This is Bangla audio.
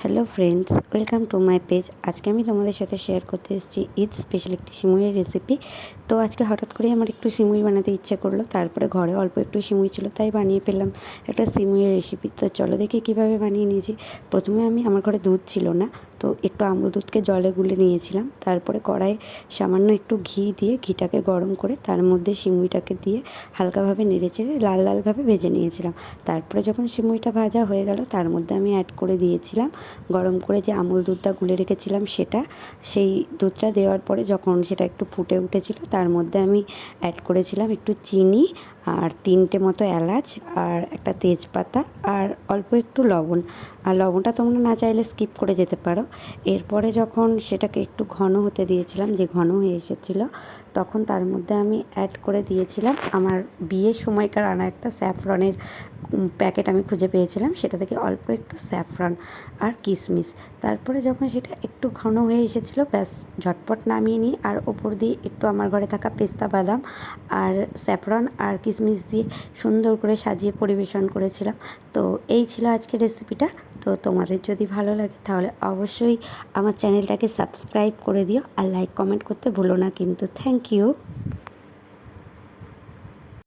Hello friends, welcome to my page. আজকে আমি তোমাদের সাথে শেয়ার করতে এসেছি ঈদ স্পেশাল একটি সিমুইয়ের রেসিপি তো আজকে হঠাৎ করেই আমার একটু সিমুই বানাতে ইচ্ছে করল, তারপরে ঘরে অল্প একটু সিমুই ছিল, তাই বানিয়ে ফেললাম একটা সিমুইয়ের রেসিপি তো চলো দেখি কীভাবে বানিয়ে নিয়েছি। প্রথমে আমি, আমার ঘরে দুধ ছিল না তো একটু আমুল দুধকে জলে গুলে নিয়েছিলাম। তারপরে কড়াই সামান্য একটু ঘি দিয়ে ঘিটাকে গরম করে তার মধ্যে সিমুইটাকে দিয়ে হালকাভাবে নেড়ে চেড়ে লাল লালভাবে ভেজে নিয়েছিলাম। তারপরে যখন সিমুইটা ভাজা হয়ে গেল, তার মধ্যে আমি অ্যাড করে দিয়েছিলাম গরম করে যে আমুল দুধটা গুলে রেখেছিলাম সেটা। সেই দুধটা দেওয়ার পরে যখন সেটা একটু ফুটে উঠেছিল, তার মধ্যে আমি অ্যাড করেছিলাম একটু চিনি আর তিনটে মতো এলাচ আর একটা তেজপাতা আর অল্প একটু লবণ। আর লবণটা তোমরা না চাইলে স্কিপ করে যেতে পারো। এরপরে যখন সেটাকে একটু ঘন হতে দিয়েছিলাম, যে ঘন হয়ে এসেছিল, তখন তার মধ্যে আমি অ্যাড করে দিয়েছিলাম আমার বিয়ের সময়কার আনা একটা স্যাফরনের প্যাকেট আমি খুঁজে পেয়েছিলাম। সেটা থেকে অল্প একটু স্যাফরন আর কিশমিশ তারপরে যখন সেটা একটু ঘন হয়ে এসেছিল, ব্যাস ঝটপট নামিয়ে নিই আর ওপর দিয়ে একটু আমার ঘরে থাকা পেস্তা বাদাম আর স্যাফরন আর কিশমিশ দিয়ে সুন্দর করে সাজিয়ে পরিবেশন করেছিলাম। তো এই ছিল আজকের রেসিপিটা তো তোমাদের যদি ভালো লাগে তাহলে অবশ্যই আমার চ্যানেলটাকে সাবস্ক্রাইব করে দিও আর লাইক কমেন্ট করতে ভুলো না কিন্তু থ্যাংক ইউ